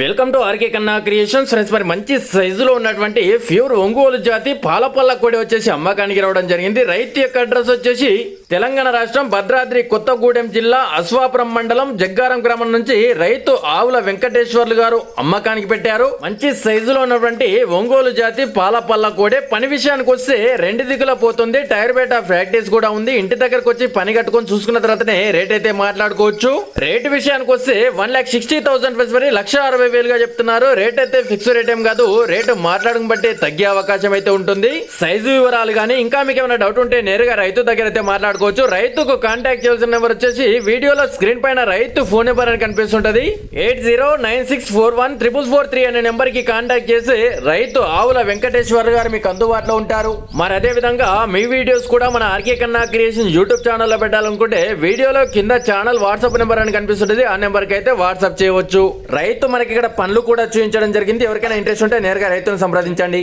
Welcome to RK Kanna creations friends మరి మంచి సైజులో ఉన్నటువంటి ప్యూర్ ఒంగోలు జాతి పాలపల్ల కోడి వచ్చేసి అమ్మకానికి రావడం జరిగింది. రైతు యొక్క అడ్రస్ వచ్చేసి తెలంగాణ రాష్ట్రం భద్రాద్రి కొత్తగూడెం జిల్లా అశ్వాపురం మండలం జగ్గారం గ్రామం నుంచి రైతు ఆవుల వెంకటేశ్వర్లు గారు అమ్మకానికి పెట్టారు. మంచి సైజులో ఉన్నటువంటి ఒంగోలు జాతి పాలపల్ల కూడా పని విషయానికి వస్తే రెండు దిగుల పోతుంది. టైర్ బేట ప్రాక్టీస్ కూడా ఉంది. ఇంటి దగ్గరకు వచ్చి పని కట్టుకొని చూసుకున్న తర్వాతనే రేట్ అయితే మాట్లాడుకోవచ్చు. రేటు విషయానికి వస్తే one lakh sixty thousand plus మరి లక్ష అరవై వేలుగా చెప్తున్నారు. రేట్ అయితే ఫిక్స్ రేట్ ఏం కాదు. రేటు మాట్లాడడం బట్టి తగ్గే అవకాశం అయితే ఉంటుంది. సైజు వివరాలు కానీ ఇంకా మీకు ఏమైనా డౌట్ ఉంటే నేరుగా రైతు దగ్గర అయితే మాట్లాడుకోవచ్చు. రైతుకు కాంటాక్ట్ చేయాల్సిన నెంబర్ వచ్చేసి వీడియోలో స్క్రీన్ పైన రైతు ఫోన్ నెంబర్ అని కనిపిస్తుంటది. Eight zero nine six four one triple four three అనే నెంబర్కి కాంటాక్ట్ చేసి రైతు ఆవుల వెంకటేశ్వర్ గారు మీకు అందుబాటులో ఉంటారు. మరి అదే విధంగా మీ వీడియోస్ కూడా మన ఆర్కే కన్నా క్రియేషన్ యూట్యూబ్ ఛానల్లో పెట్టాలనుకుంటే వీడియోలో కింద ఛానల్ వాట్సాప్ నెంబర్ అని కనిపిస్తుంటది. ఆ నెంబర్కి అయితే వాట్సాప్ చేయవచ్చు. రైతు మనకి ఇక్కడ పనులు కూడా చూపించడం జరిగింది. ఎవరికైనా ఇంట్రెస్ట్ ఉంటే నేరుగా రైతును సంప్రదించండి.